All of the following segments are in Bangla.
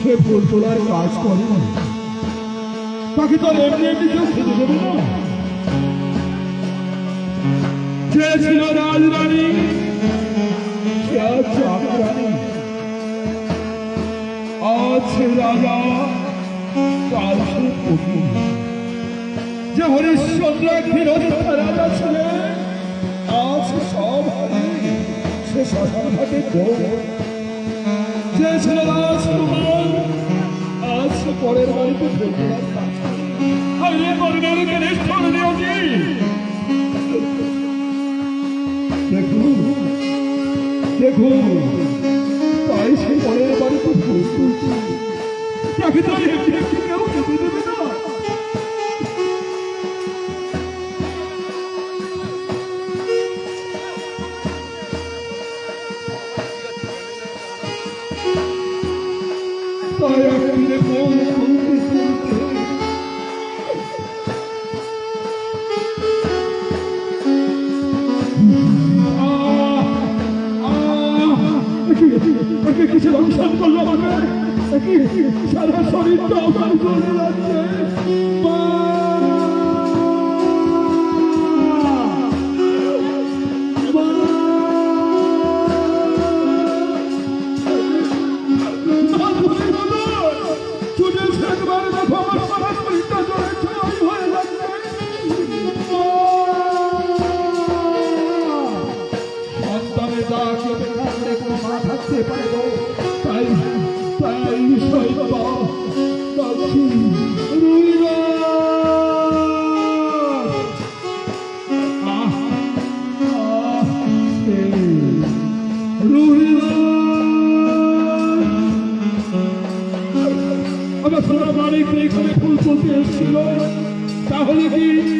সে ফুল তোলার কাজ করে না। তাকে তো আর এমনি এমনি কেউ খেতে দেবে না। যে ছিল রাজরানী সে আজ চাকরানী আজ রাজা কাল সে যে হরিশ্চন্দ্র ক্ষীরোদ্ধার রাজা ছিলেন আজ সে সব হারিয়ে সে শ্মশান ঘাটে যে ছিল আজ সে পরের বাড়িতে। আর এ পরিবারে কেনে স্মরণীয় দেখুন দেখুন, তাই সে পরের বাড়িতে ভোগ তাকে তো কেউ খেতে দেবে না।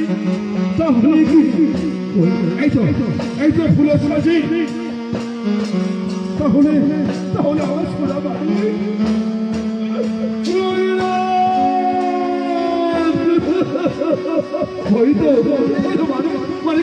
কি? তাহলে কি এই তো এই তো ফুলের সাজি। তাহলে তাহলে আমার সোনা বাড়ি। মানে মানে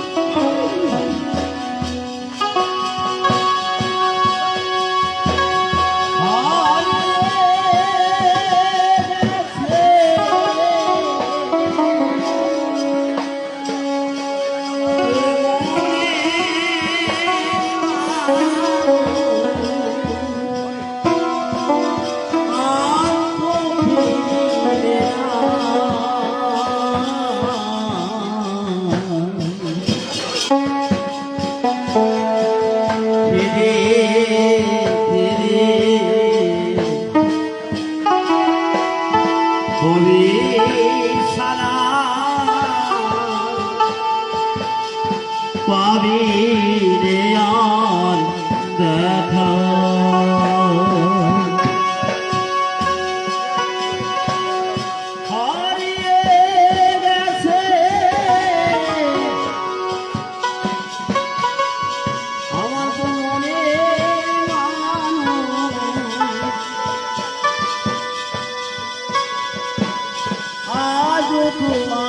তোমার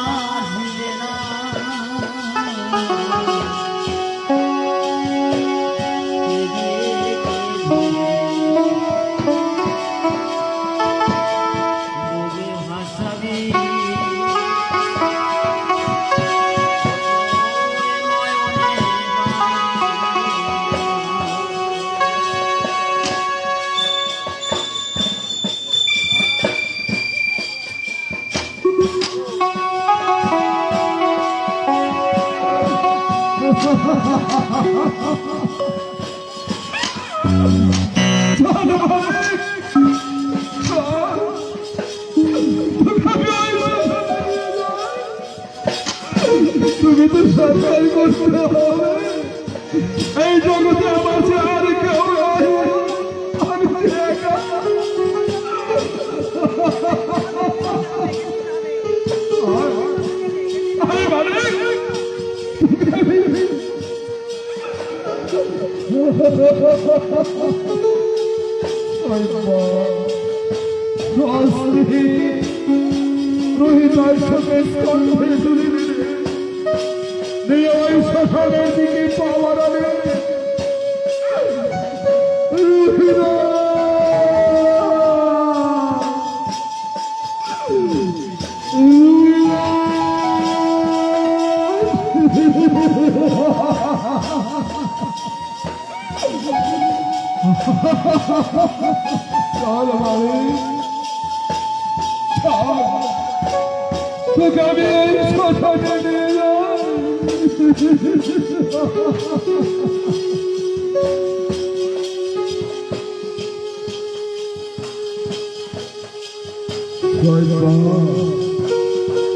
তুমি তো সরকার করতে হবে। এই জগতে আমার আর কেউ মালিক! নিয়ে ওই শ্মশানের দিকে পাওয়ার! চল মালিক চল তোকে আমি এই শ্মশানে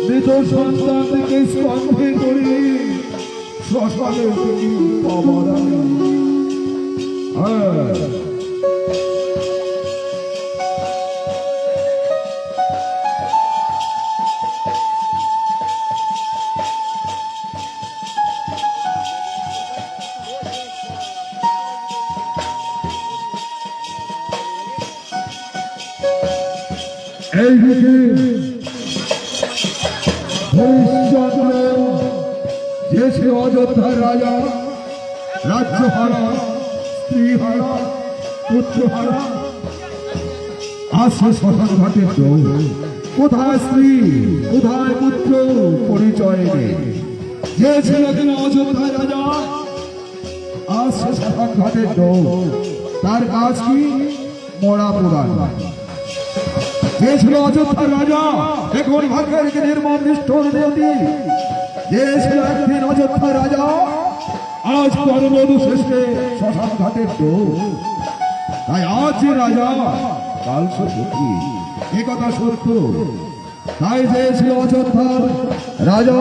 মৃত সন্তানকে স্কন্ধে করি শ্মশানের দিকে হ্যাঁ এইদিকে হরিশ্চন্দ্র যে সে অযোধ্যার রাজা রাজ্য হারা স্ত্রী হারা পুত্র হারা আসে শ্মশান ঘাটে কোথায় স্ত্রী, কোথায় পুত্র, পরিচয় যে ছিল কিনা অযোধ্যার রাজা আসছে শ্মশান ঘাটে তার কাজ কি? মরা পুরাণ। যে ছিল অযোধ্যার রাজা। এখন ভাগ্যের কে নির্মম নিষ্ঠুর নিয়তি যে ছিল একদিন অযোধ্যার রাজা? আজ পরবধূ শেষে শ্মশান ঘাটের দোষ। তাই আজ যে রাজা, কাল সে দুঃখী এ কথা সত্য তাই যে ছিল অযোধ্যার রাজা,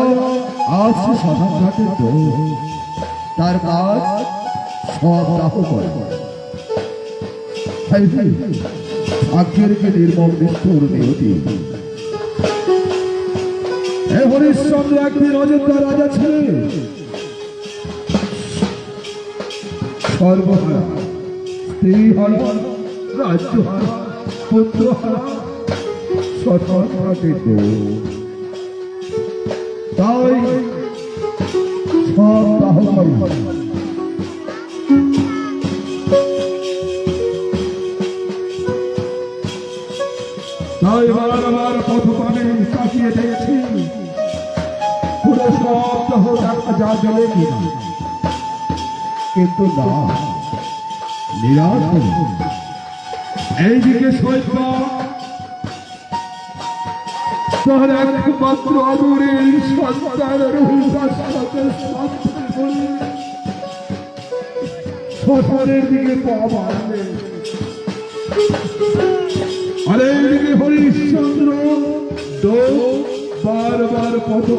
আজ সে শ্মশান ঘাটের তার কাজ সব দাহ করে। ভাগ্যের কে নির্মম নিষ্ঠুর নিয়তি। হরিশ্চন্দ্র, একদিন অযোধ্যা রাজা ছিলেন সর্বহারা স্ত্রী হারা রাজ্য হারা পুত্র হারা তাই সব দাহ করে তাই বারবার পথ পানে তাকিয়ে পুরো সপ্তাহ কিন্তু না, নিরাশ এইদিকে তার একমাত্র আদরের সন্তান শ্মশানের দিকে পা বাড়াবে আরে হরিশ্চন্দ্র, দো বারবার পানি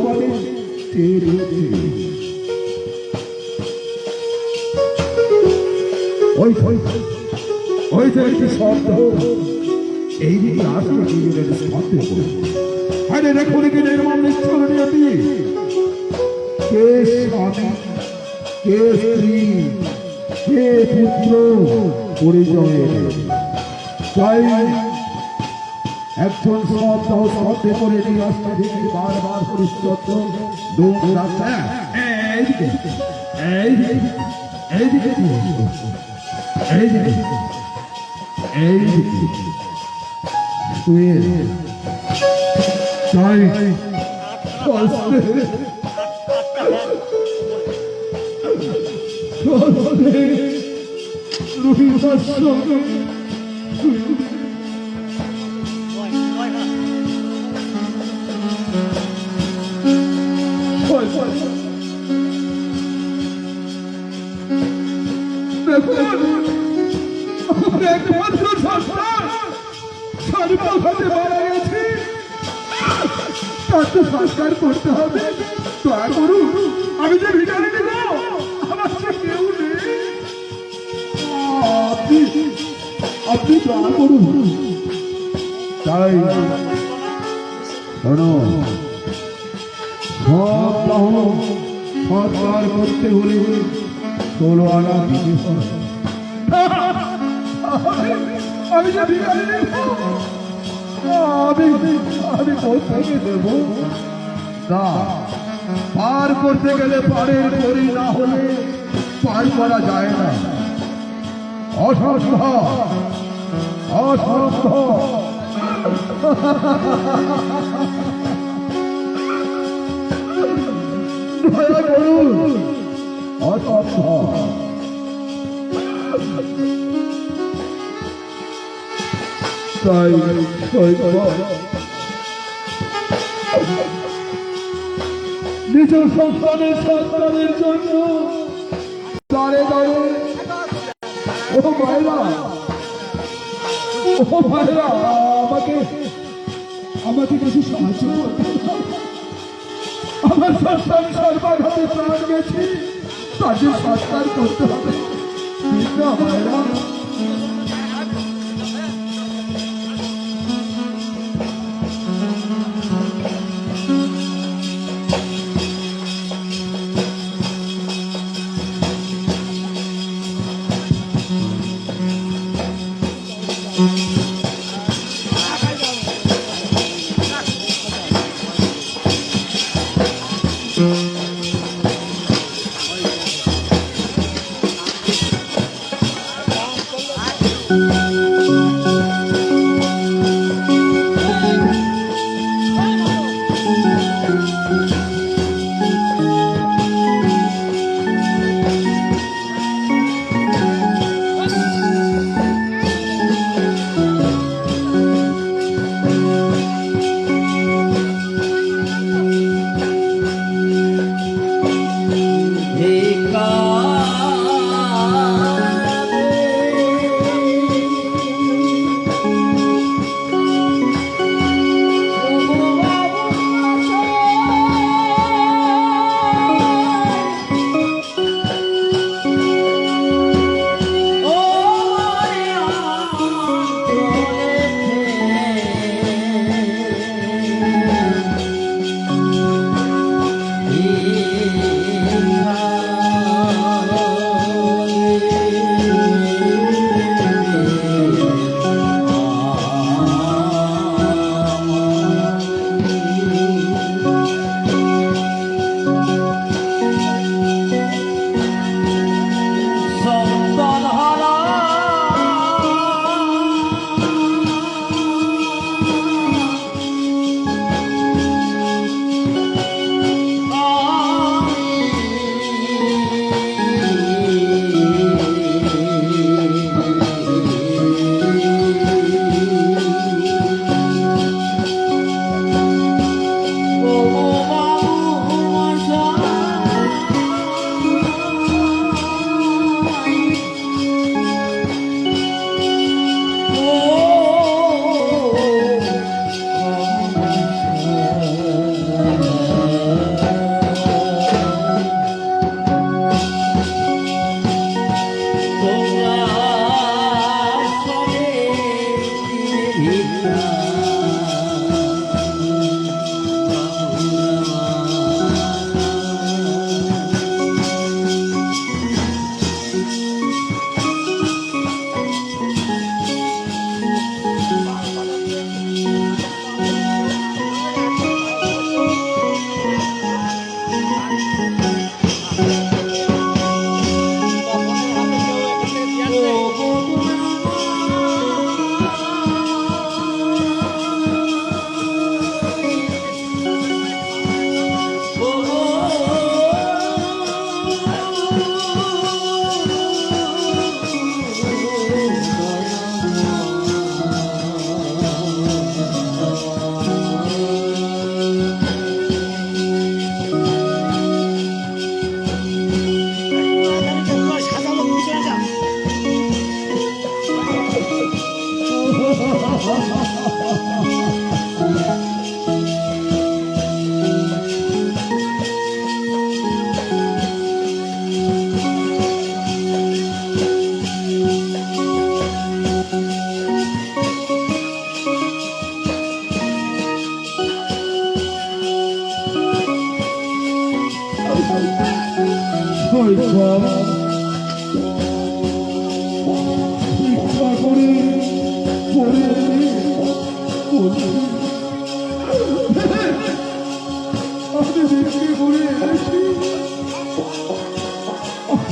ওই ওই ওই তো একটি শব্দ। এই দিকে আসলে জীবনের স্পন্দে আরে দেখি নির্মম নিষ্ঠুর নিয়তি। কে কে স্ত্রী, কে পুত্র পরিচয়? তাই একজন সপ্তাহ সপ্তাহে করে নিয়ে আসতে দেখি বারবার হরিশ্চন্দ্র দৌড় রাস্তা এইদিকে এইদিকে এইদিকে এইদিকে এইদিকে। শুয়ে। তাই কষ্টে। কষ্টে রুহিতার সঙ্গে সংস্কার করতে হবে। দয়া করুন, আমি যে ভিটারে দেব আমার সে কেউ নেই। আপনি আপনি দয়া করুন। তাই করতে হলে ষোলো আনা হবে। আমি যে আমি আমি কোথায় দেবো। না, পার করতে গেলে পারের করি না হলে পার করা যায় না। অসম্ভব অসম্ভব। অসম্ভব। তাই নিজ সন্তানের সন্তানের জন্য দাঁড়ে দাঁড়ে। ও ভাইরা ও ভাইরা, আমাকে আমাকে কিছু সাহায্য। আমার সন্তান সর্বাঘাতে প্রাণ গেছে তাদের সৎকার করতে হবে। ভাইরা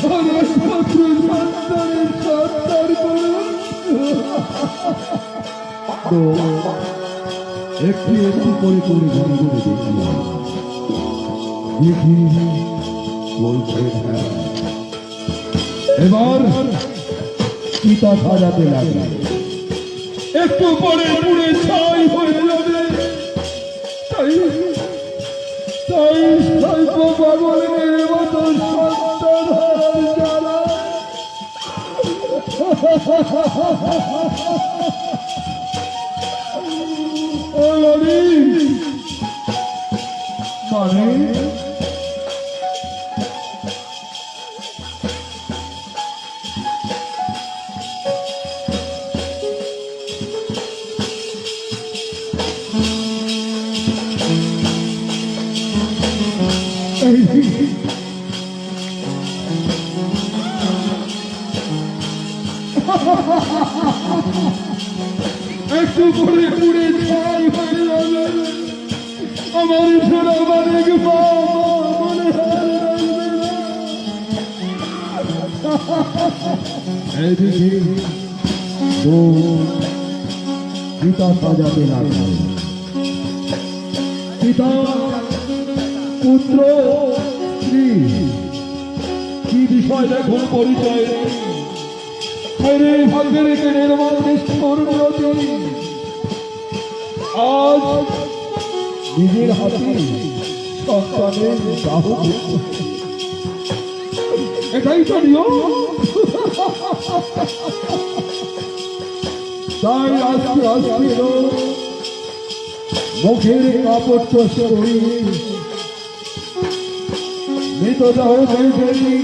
ছাত্র সন্তানের সন্তান একটু একটু করে করে ঘরে ঘরে দেখলাম দেখি। এবার পিতা সাজাতে লাগবে একটু পরে পুড়ে ছাই হয়ে যাবে তাই তাই স্বল্প পাগলের মতো সন্তান ハハハハ! এদিকে তো পিতা সাজাতে লাগল পিতা, পুত্র, স্ত্রী, কি বিষয় দেখুন পরিচয়? আরে ভাগ্যে নির্মল নিষ্ঠুর বিরোধী আজ নিজের হাতে সন্তানের দাহ এটাই তো নিয়ম। তাই আজকে আজকে মুখের কাপড় তো সরি মৃতদেহ মেঘেরি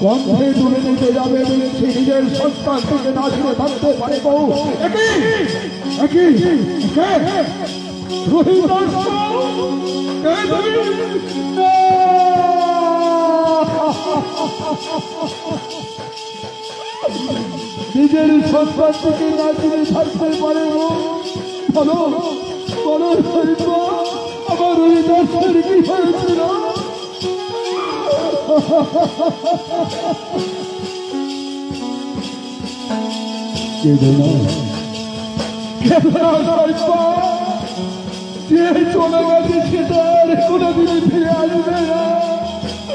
কণ্ঠে তুলে নিতে যাবে নিজের সন্তান থেকে না থাকতে পারে বউ। একই একই তুমি! নিজের সন্তান থেকে না ছিল থাকতে বলো বলো আমার রোহিদাসের কি হয়েছিল কেঁদো চলে গেছে সেটা ফিরে আসবে না।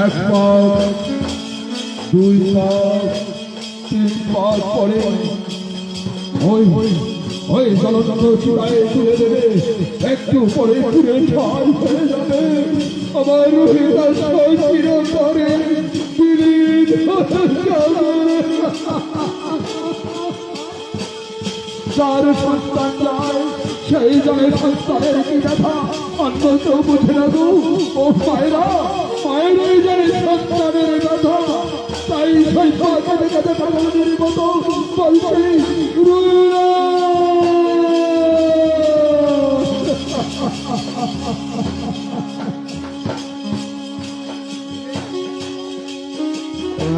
এক পাক দুই পাক তিন পাক পরে ওই ওই জলচন্দ্র চূড়ায় তুলে দেবে। একটু পরে পুরে ছাই হয়ে যাবে। আমার হৃদয় চির করে বিলীন যার সন্তান যায়, সেই জনে সন্তানের কি ব্যথা? অন্য বুঝে না গো, ও মায়ের কাঁদে কাঁদে পাগলের মতো বলছি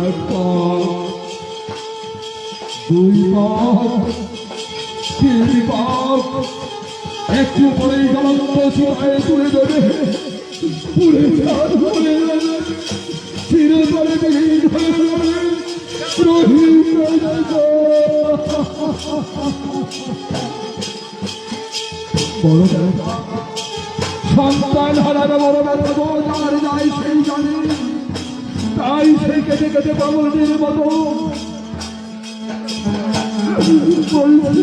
এক পাক দুই পাক একটু পরেই জ্বলন্ত চূড়ায় তুলে দেবে। বড় সন্তান হারাবে বড় ব্যথা গো, যার যায় সেই জানে। তাই সেই কেটে কেটে পাগলের মতো। বলছে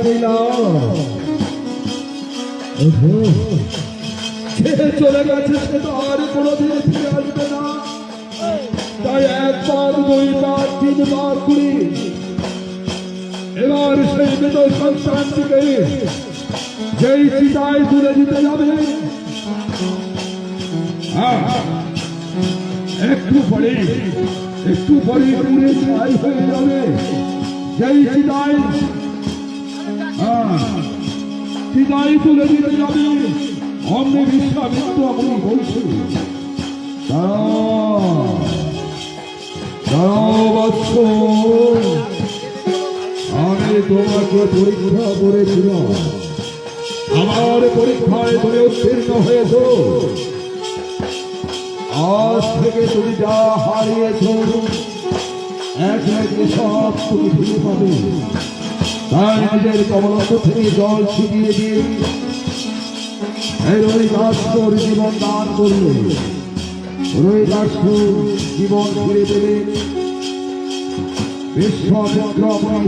কিলা ওহো সে চলে গেছে সে তো আর কোনোদিন ফিরে আসবে না। তাই একবার দুইবার তিনবার কুড়ি এবার সেই মৃত সন্তানটিকে যেই চিতায় তুলে দিতে যাবে হ্যাঁ, একটু পরে একটু পরে পুরে ছাই হয়ে যাবে। যেই চিতায় হ্যাঁ, চিতায় তুলে দিতে যাবে। অমনি বিশ্বামিত্র আপনি বলছি। আমি তোমাকে পরীক্ষা করেছিলাম। আমার পরীক্ষায় তুমি উত্তীর্ণ হয়েছ। আজ থেকে তুমি যা হারিয়েছ এক একে সব তুমি ফিরে পাবে। তাই নিজের কমলত্ব থেকে জল ছিটিয়ে দিয়ে এই রবিদাস তোর জীবন দান করলে রবিদাস জীবন ফিরে পেলে। বিশ্বচন্দ্র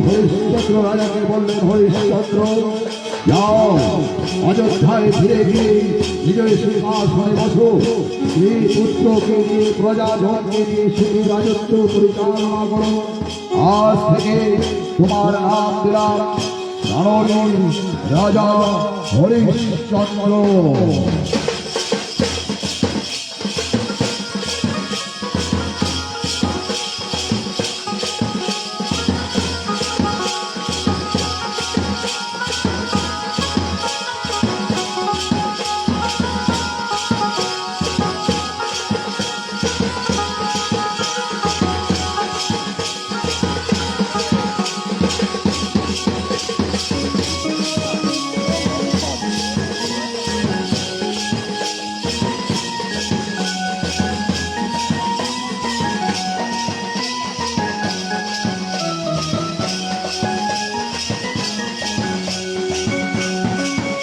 হরিশ্চন্দ্র রাজাকে বললেন, হরিশ্চন্দ্র যাও। অযোধ্যায় ফিরে গিয়ে নিজের সিংহাসনে বসো। এই পুত্রকে নিয়ে, প্রজাজনকে নিয়ে শুধু রাজত্ব পরিচালনা করো। আজ থেকে তোমার নাম দিলাম দানবীর রাজা হরিশ্চন্দ্র